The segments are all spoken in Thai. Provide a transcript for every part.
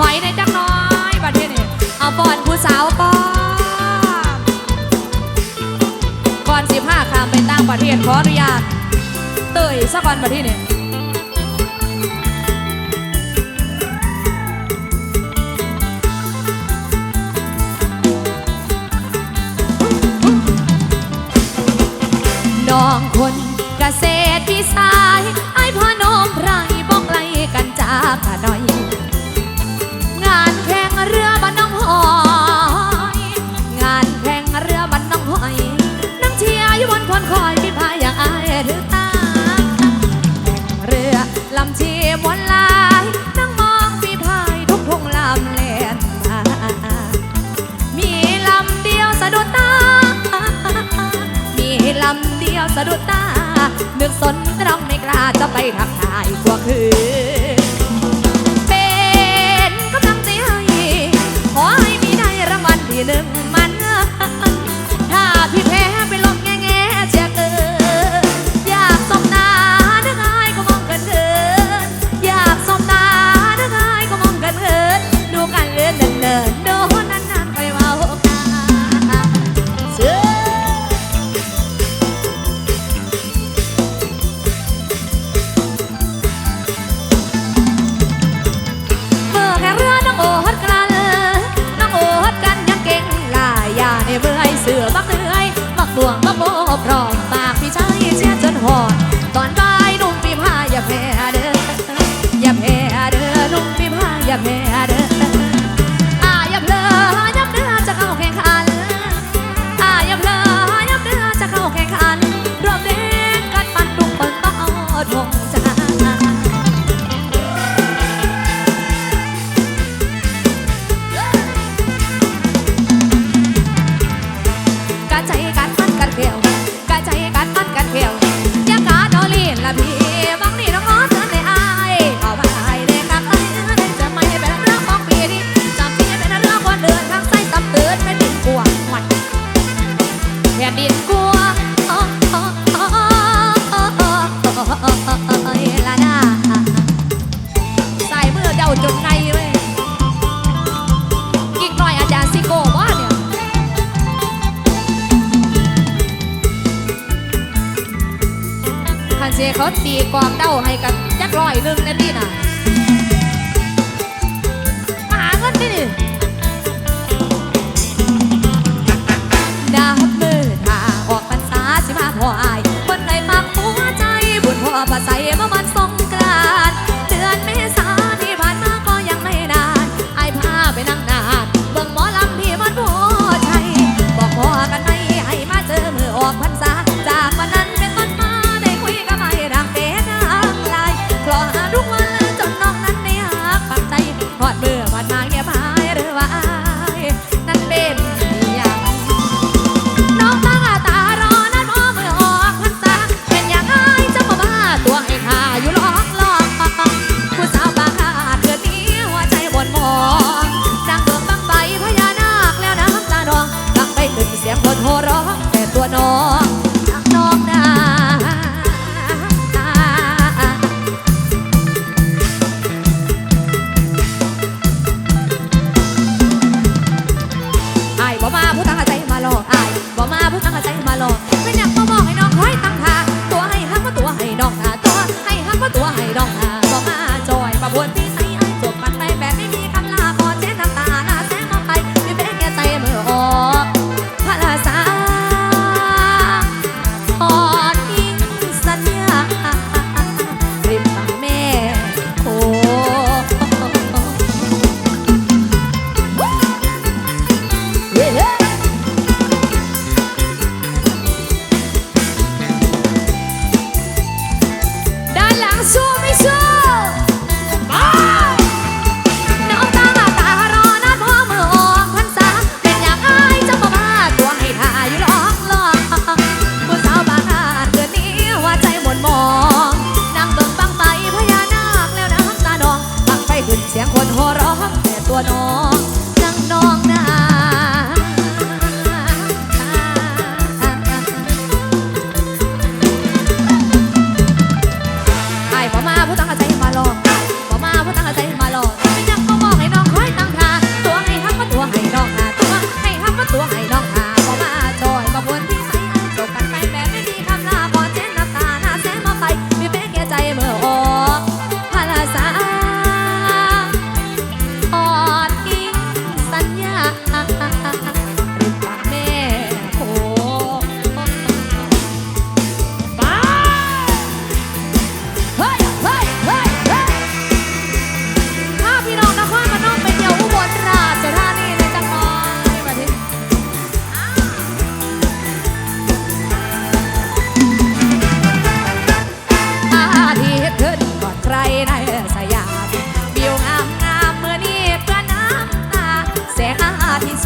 ถอยในจังน้อยบัดนี้นี่เอาป้อนผู้สาวป้อนก่อนสิบห้าข้ามไปตั้งประเทศขออนุญาตเตยสักวันบัดนี้นี่น้องคนเกษตรพิสา สนเราไม่กล้าจะไปทัก อแพ้เด้ออย่าแพ้เด้อนุ่มพี่พาอย่าแพ้เด้อ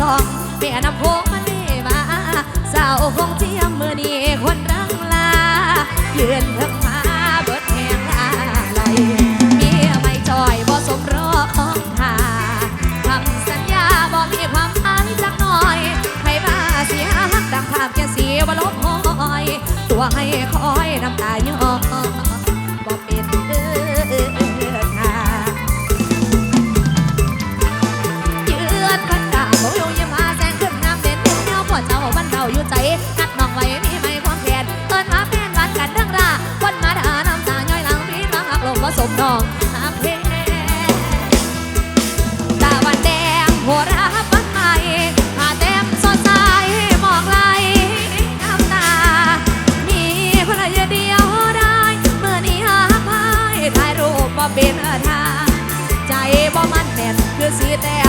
สองแม่น้ำโขงมันนี่มาสาวคงเจียมมือนี้คนรังลาเยืนเพิ่งมาเบิดแหงลาไหลเมียไม่จอยบ่สมรอของทาคำสัญญาบ่มีความหมายจักหน่อยให้มาเสียหักดังภาพเกียสีบ่ลบหอย ตัวให้คอยน้ำตาย้อยบ่เป็นเด้อ ปวดเจ้านเดาอยู่ใจนัดน้องไว้มีไม่ความแค้นเอิ้นมาแฟนวันกันเรื่องราคนมาด่าน้ำตาย้อยหลังพีดมาหักลมผสมน้องหาเพลงตาวันแดงหัวรักวันใหม่ผ้าเต็มสดใสมอกไหลน้ำตามีคนละเดียวได้เมื่อนี้หาพายถ่ายรูปบ่เป็นทางใจบ่มันแน่นคือสีแต้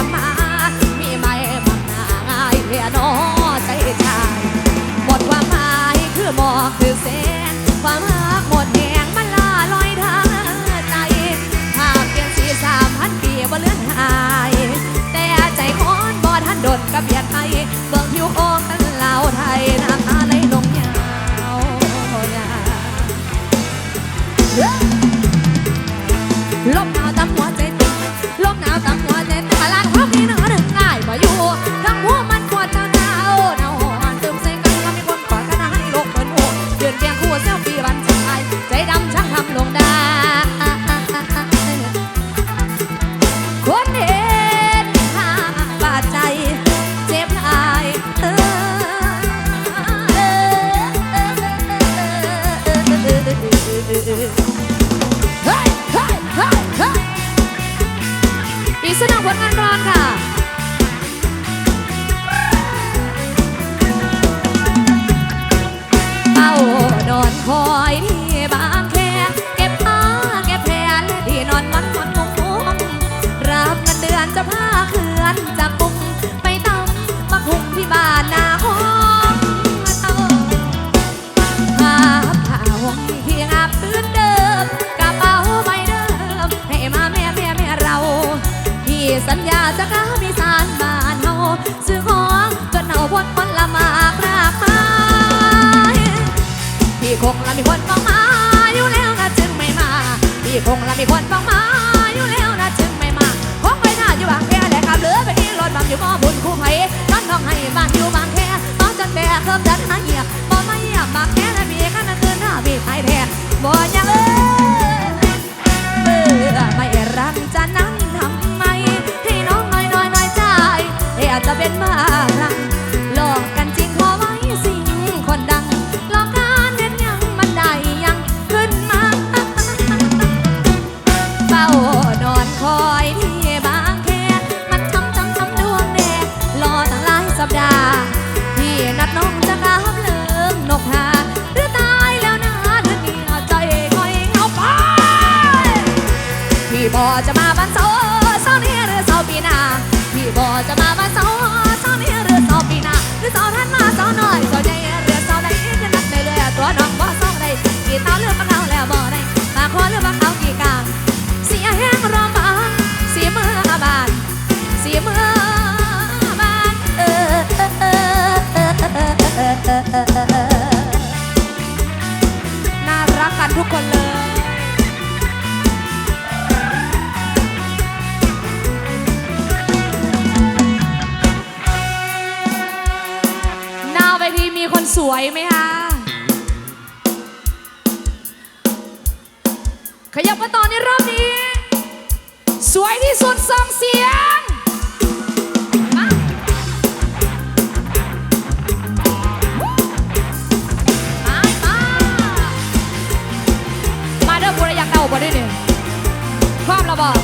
ซื้อของจนเอาพดคนละมากรากไม้พี่คงละมีคนฟังมาอยู่แล้วนะจึงไม่มา พี่คงละมีคนฟังมาอยู่แล้วนะจึงไม่มาคงไปหน้าอยู่บางแค่แหละครับเหลือไปที่รถบังอยู่มอบุญคู่ไผ่นองน้องให้บ้านอยู่บางแค่น้องจนแบกเพิ่มดันหาเหยียบบ่มาเหยียบบางแค่และมีกันนั่นคือหน้ามีไทยแท้บ่ยังเอ้ย เวทีมีคนสวยไหมคะ ขยับกันต่อในรอบนี้ สวยที่สุดส่งเสียงมามามามาเด้อบุรีอยากเดาบ่ได้เนี่ยความระบอก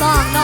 棒棒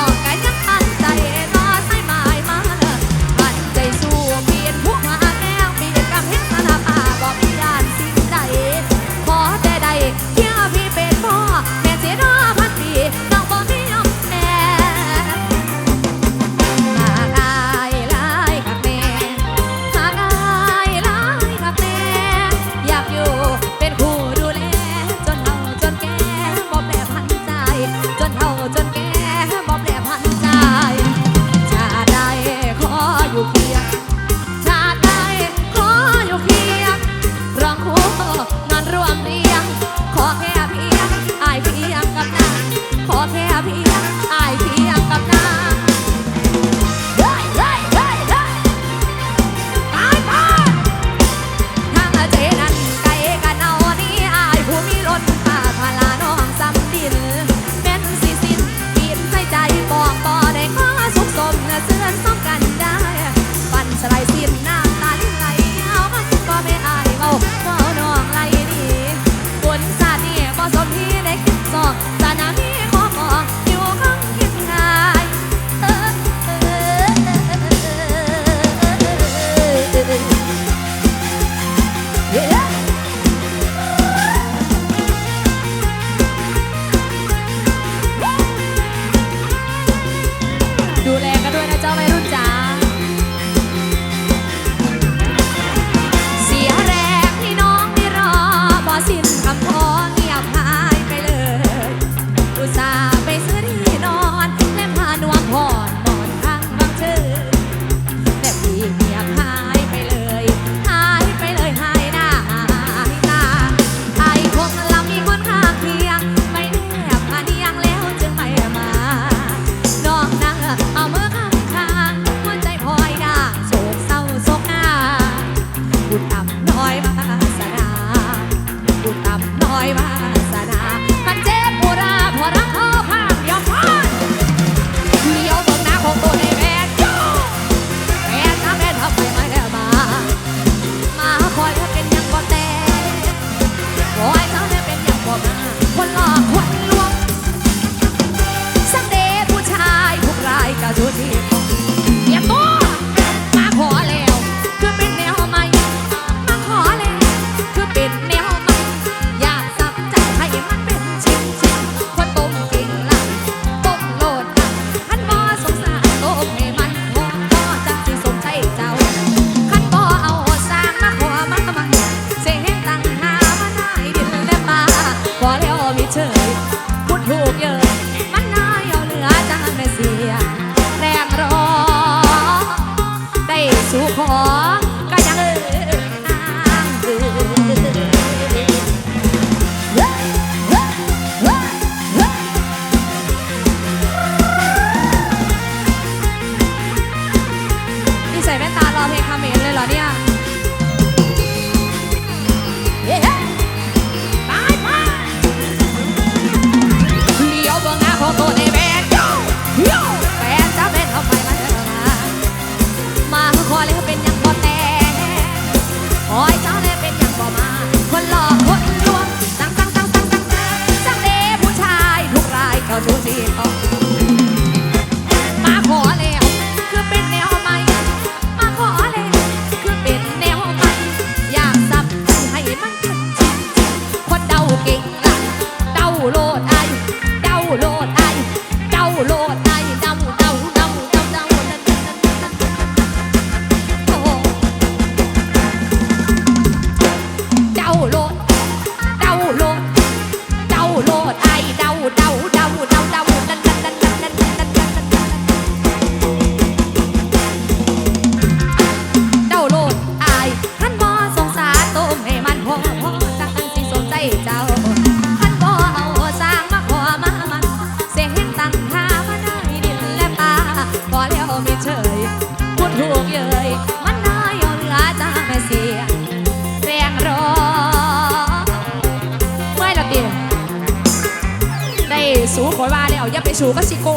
อย่าไปสู่กับซิโก้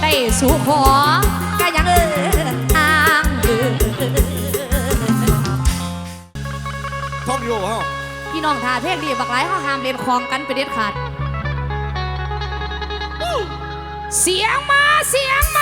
ได้สู่ขอก็ยังเอออ้างเออท่องโย่เฮาพี่น้องท่าเพลงดีบักหลายเฮาห้ามเล่นคลองกันไปเด็ดขาด เสียงมาเสียงมา